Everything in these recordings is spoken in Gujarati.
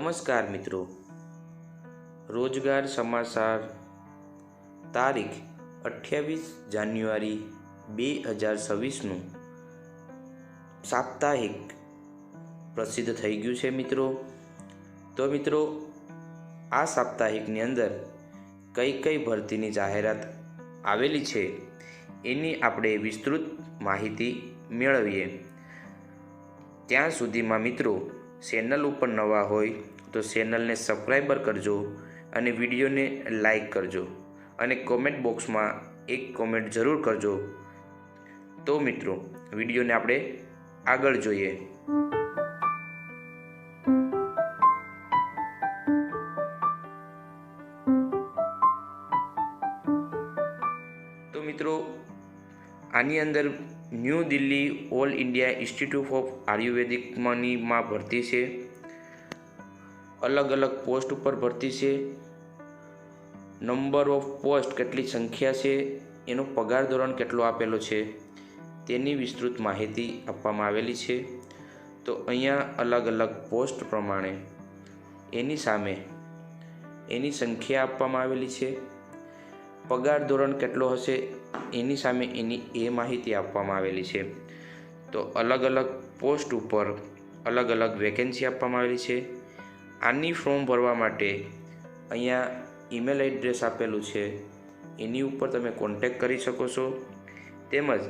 નમસ્કાર મિત્રો. રોજગાર સમાચાર તારીખ અઠ્યાવીસ જાન્યુઆરી બે હજાર છવ્વીસનું સાપ્તાહિક પ્રસિદ્ધ થઈ ગયું છે મિત્રો. તો મિત્રો, આ સાપ્તાહિકની અંદર કઈ કઈ ભરતીની જાહેરાત આવેલી છે એની આપણે વિસ્તૃત માહિતી મેળવીએ. ત્યાં સુધીમાં મિત્રો ચેનલ ઉપર નવા હોય તો ચેનલને સબસ્ક્રાઈબર કરજો અને વિડીયોને લાઈક કરજો અને કોમેન્ટ બોક્સમાં એક કોમેન્ટ જરૂર કરજો. તો મિત્રો, વિડીયોને આપણે આગળ જોઈએ. આની અંદર new Delhi all India institute of આયુર્વેદિકમાંનીમાં ભરતી છે. અલગ અલગ પોસ્ટ ઉપર ભરતી છે. નંબર ઓફ પોસ્ટ કેટલી સંખ્યા છે, એનો પગાર ધોરણ કેટલો આપેલો છે, તેની વિસ્તૃત માહિતી આપવામાં આવેલી છે. તો અહીંયા અલગ અલગ પોસ્ટ પ્રમાણે એની સામે એની સંખ્યા આપવામાં આવેલી છે. પગાર ધોરણ કેટલો હશે એની સામે એની એ માહિતી આપવામાં આવેલી છે. તો અલગ અલગ પોસ્ટ ઉપર અલગ અલગ વેકેન્સી આપવામાં આવેલી છે. આની ફોર્મ ભરવા માટે અહીંયા ઈમેલ એડ્રેસ આપેલું છે. એની ઉપર તમે કોન્ટેક કરી શકો છો. તેમજ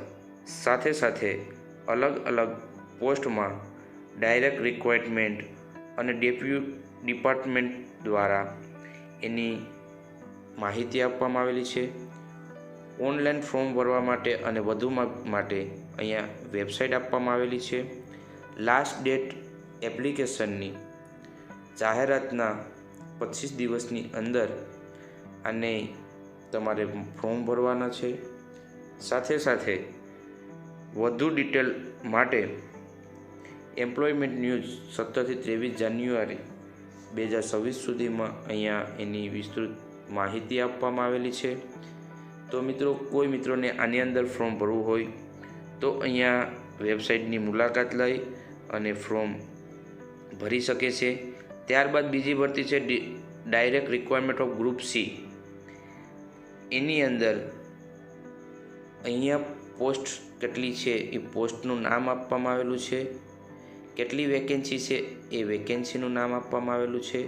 સાથે સાથે અલગ અલગ પોસ્ટમાં ડાયરેક્ટ રિક્વાયરમેન્ટ અને ડેપ્યુ ડિપાર્ટમેન્ટ દ્વારા એની માહિતી આપવામાં આવેલી છે. ઓનલાઈન ફોર્મ ભરવા માટે અને વધુ માટે અહીંયા વેબસાઇટ આપવામાં આવેલી છે. લાસ્ટ ડેટ એપ્લિકેશનની જાહેરાતના પચીસ દિવસની અંદર આને તમારે ફોર્મ ભરવાના છે. સાથે સાથે વધુ ડિટેલ માટે એમ્પ્લોયમેન્ટ ન્યૂઝ સત્તરથી ત્રેવીસ જાન્યુઆરી બે હજાર છવ્વીસ સુધીમાં અહીંયા એની વિસ્તૃત માહિતી આપવામાં આવેલી છે. તો મિત્રો, કોઈ મિત્રોને આની અંદર ફોર્મ ભરવું હોય, તો અહીંયા વેબસાઇટની મુલાકાત લઈ અને ફોર્મ ભરી શકે છે. ત્યારબાદ બીજી ભરતી છે direct requirement of group C એની અંદર અહીંયા પોસ્ટ કેટલી છે એ પોસ્ટનું નામ આપવામાં આવેલું છે. કેટલી વેકેન્સી છે એ વેકેન્સીનું નામ આપવામાં આવેલું છે.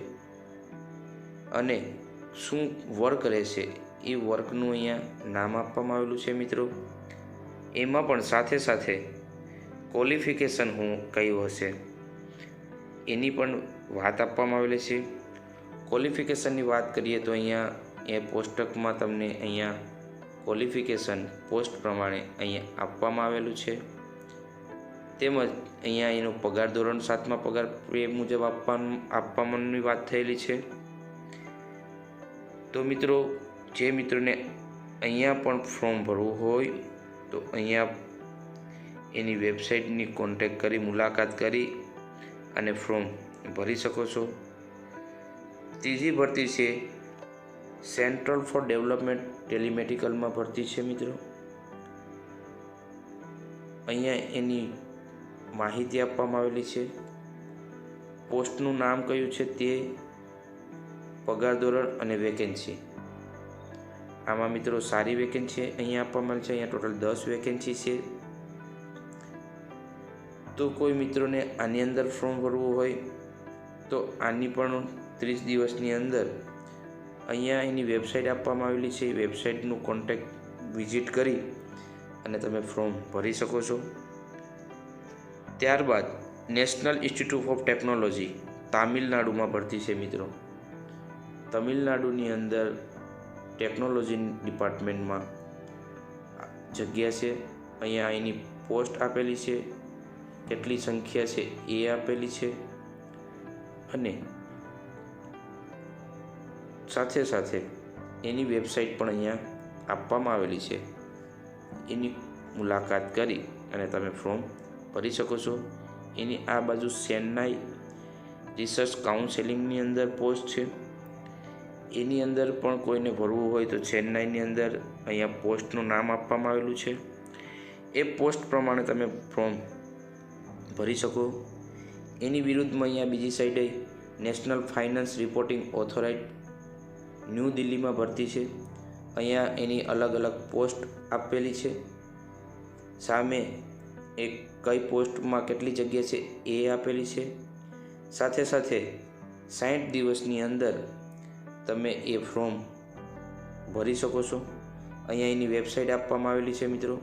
અને શું વર્ક રહેશે એ વર્કનું અહીંયા નામ આપવામાં આવેલું છે મિત્રો. એમાં પણ સાથે સાથે ક્વોલિફિકેશન હું કયું હશે. એની પણ વાત આપવામાં આવેલી છે. ક્વોલિફિકેશનની વાત કરીએ તો અહીંયા એ પોસ્ટકમાં તમને અહીંયા ક્વોલિફિકેશન પોસ્ટ પ્રમાણે અહીંયા આપવામાં આવેલું છે. તેમજ અહીંયા એનો પગાર ધોરણ સાતમા પગાર એ મુજબ આપવાનું આપવાની વાત થયેલી છે. તો મિત્રો જે મિત્રોને અહીંયા પણ ફોર્મ ભરવું હોય તો અહીંયા એની વેબસાઇટની કોન્ટેક કરી, મુલાકાત કરી અને ફોર્મ ભરી શકો છો. ત્રીજી ભરતી છે સેન્ટ્રલ ફોર ડેવલપમેન્ટ ટેલિમેડિકલમાં ભરતી છે મિત્રો. અહીંયા એની માહિતી આપવામાં આવેલી છે. પોસ્ટનું નામ કયું છે તે, પગાર ધોરણ અને વેકેન્સી. આમાં મિત્રો સારી વેકેન્સી અહીંયા આપવામાં છે. અહીંયા ટોટલ દસ વેકેન્સી છે. તો કોઈ મિત્રોને આની અંદર ફોર્મ ભરવું હોય, તો આની પણ ત્રીસ દિવસની અંદર અહીંયા એની વેબસાઇટ આપવામાં આવેલી છે. વેબસાઇટનું કોન્ટેક્ટ વિઝિટ કરી અને તમે ફોર્મ ભરી શકો છો. ત્યારબાદ નેશનલ ઇન્સ્ટિટ્યૂટ ઓફ ટેકનોલોજી તામિલનાડુમાં ભરતી છે મિત્રો. તમિલનાડુની અંદર ટેકનોલોજી ડિપાર્ટમેન્ટમાં જગ્યા છે. અહીંયા એની પોસ્ટ આપેલી છે. કેટલી સંખ્યા છે એ આપેલી છે. અને સાથે સાથે એની વેબસાઇટ પણ અહીંયા આપવામાં આવેલી છે. એની મુલાકાત કરી અને તમે ફોર્મ ભરી શકો છો. એની આ બાજુ ચેન્નાઈ રિસર્ચ કાઉન્સેલિંગની અંદર પોસ્ટ છે. એની અંદર પણ કોઈને ભરવું હોય તો ચેન્નાઈની અંદર અહીંયા પોસ્ટનું નામ આપવામાં આવેલું છે. એ પોસ્ટ પ્રમાણે તમે ફોર્મ ભરી શકો. એની વિરુદ્ધમાં અહીંયા બીજી સાઈડે national finance reporting authority new દિલ્હીમાં ભરતી છે. અહીંયા એની અલગ અલગ પોસ્ટ આપેલી છે. સામે એક કઈ પોસ્ટમાં કેટલી જગ્યા છે એ આપેલી છે. સાથે સાથે સાઠ દિવસની અંદર તમે એ ફોર્મ ભરી શકો છો. અહીંયા એની વેબસાઇટ આપવામાં આવેલી છે મિત્રો.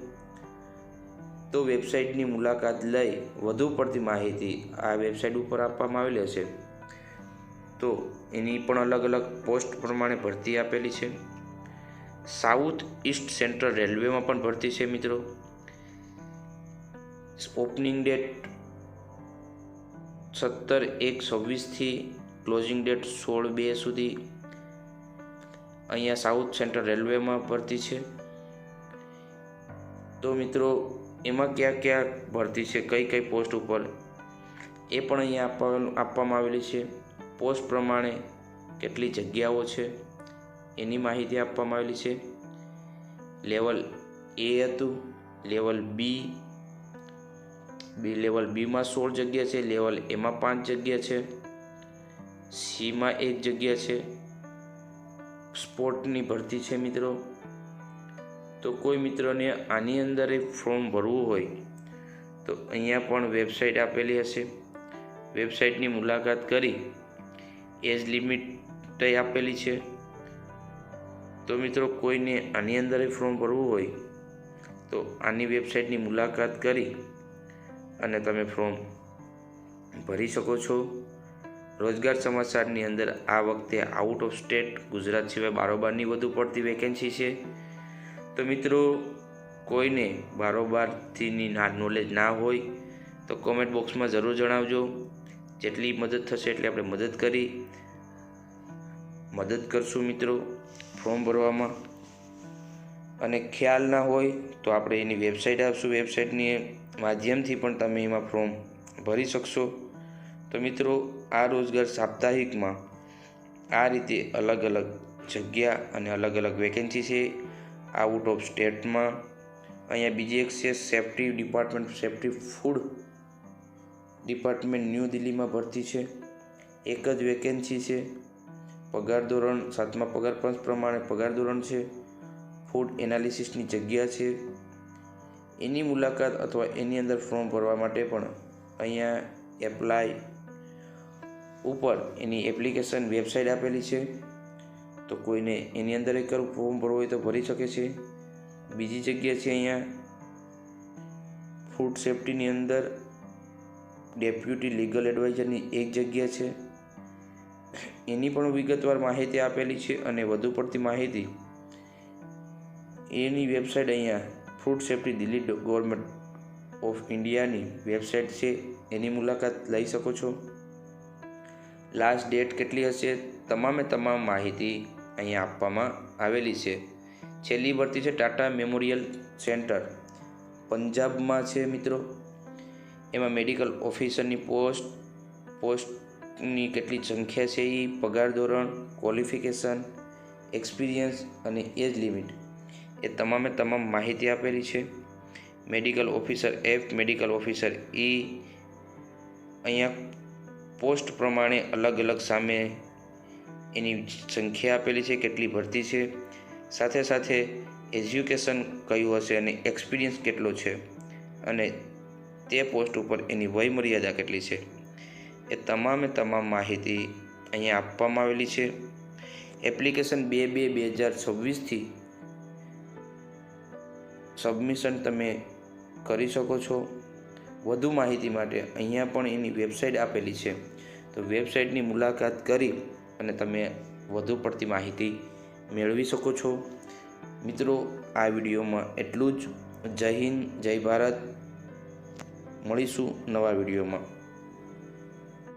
તો વેબસાઇટની મુલાકાત લઈ વધુ પડતી માહિતી આ વેબસાઇટ ઉપર આપવામાં આવેલી હશે. તો એની પણ અલગ અલગ પોસ્ટ પ્રમાણે ભરતી આપેલી છે. સાઉથ ઈસ્ટ સેન્ટ્રલ રેલવેમાં પણ ભરતી છે મિત્રો. ઓપનિંગ ડેટ સત્તર એક છવ્વીસથી ક્લોઝિંગ ડેટ સોળ બે સુધી અહીંયા સાઉથ સેન્ટ્રલ રેલવેમાં ભરતી છે. તો મિત્રો, એમાં ક્યાં ક્યાં ભરતી છે? કઈ કઈ પોસ્ટ ઉપર? એ પણ અહીંયા આપવાનું આપવામાં આવેલી છે. પોસ્ટ પ્રમાણે કેટલી જગ્યાઓ છે? એની માહિતી આપવામાં આવેલી છે. લેવલ એ હતું. લેવલ બી બી લેવલ બીમાં સોળ જગ્યા છે. લેવલ એમાં પાંચ જગ્યા છે. સીમાં એક જગ્યા છે. સ્પોર્ટની ભરતી છે મિત્રો. તો કોઈ મિત્રોને આની અંદર ફોર્મ ભરવું હોય, તો અહીંયા પણ વેબસાઇટ આપેલી હશે. વેબસાઇટની મુલાકાત કરી, એજ લિમિટ આપેલી છે. તો મિત્રો કોઈને આની અંદર ફોર્મ ભરવું હોય, તો આની વેબસાઇટની મુલાકાત કરી અને તમે ફોર્મ ભરી શકો છો. રોજગાર સમાચારની અંદર આ વખતે આઉટ ઓફ સ્ટેટ ગુજરાત સિવાય બારોબારની વધુ પડતી વેકેન્સી છે. તો મિત્રો, કોઈને બારોબારથીની નોલેજ ના હોય, તો કોમેન્ટ બોક્સમાં જરૂર જણાવજો. જેટલી મદદ થશે એટલે આપણે મદદ કરી. મદદ કરશું મિત્રો ફોર્મ ભરવામાં. અને ખ્યાલ ના હોય, તો આપણે એની વેબસાઇટ આપશું. વેબસાઇટની માધ્યમથી પણ તમે એમાં ફોર્મ ભરી શકશો. તો મિત્રો, આ રોજગાર સાપ્તાહિકમાં આ રીતે અલગ અલગ જગ્યા અને અલગ અલગ વેકેન્સી છે. આઉટ ઓફ સ્ટેટમાં અહીંયા બીજી એક છે safety department safety food department new દિલ્હીમાં ભરતી છે. એક જ વેકેન્સી છે. પગાર ધોરણ સાતમા પગાર પંચ પ્રમાણે પગાર ધોરણ છે. ફૂડ એનાલિસિસની જગ્યા છે. એની મુલાકાત અથવા એની અંદર ફોર્મ ભરવા માટે પણ અહીંયા એપ્લાય ઉપર એની એપ્લિકેશન વેબસાઇટ આપેલી છે. તો કોઈને એની અંદર એક ફોર્મ ભરવું હોય તો ભરી શકે છે. બીજી જગ્યા છે અહીંયા. ફૂડ સેફ્ટીની અંદર ડેપ્યુટી લીગલ એડવાઇઝરની એક જગ્યા છે. એની પણ વિગતવાર માહિતી આપેલી છે અને વધુ પડતી માહિતી એની વેબસાઇટ અહીંયા food safety Delhi government of ઇન્ડિયાની વેબસાઇટ છે. એની મુલાકાત લઈ શકો છો. લાસ્ટ ડેટ કેટલી હશે તમામે તમામ માહિતી અહીંયા આપવામાં આવેલી છે. છેલ્લી ભરતી છે ટાટા મેમોરિયલ સેન્ટર. પંજાબમાં છે મિત્રો. એમાં મેડિકલ ઓફિસરની પોસ્ટ, પોસ્ટની કેટલી સંખ્યા છે એ પગાર ધોરણ, ક્વોલિફિકેશન, એક્સપિરિયન્સ અને એજ લિમિટ એ તમામે તમામ માહિતી આપેલી છે. Medical officer F medical officer E અહીંયા પોસ્ટ પ્રમાણે અલગ અલગ સામે એની સંખ્યા આપેલી છે, કેટલી ભરતી છે. સાથે સાથે એજ્યુકેશન કયું હશે અને એક્સપિરિયન્સ કેટલો છે અને તે પોસ્ટ ઉપર એની વયમર્યાદા કેટલી છે. એ તમામે તમામ માહિતી અહીંયા આપવામાં આવેલી છે. એપ્લિકેશન બે બે બે હજાર છવ્વીસથી સબમિશન તમે કરી શકો છો. વધુ માહિતી માટે અહીંયા પણ એની વેબસાઇટ આપેલી છે. તો વેબસાઇટની મુલાકાત કરી અને તમે વધુ પડતી માહિતી મેળવી શકો છો. મિત્રો, આ વિડીયોમાં એટલું જ. જય હિન્દ, જય ભારત. મળીશું નવા વિડીયોમાં.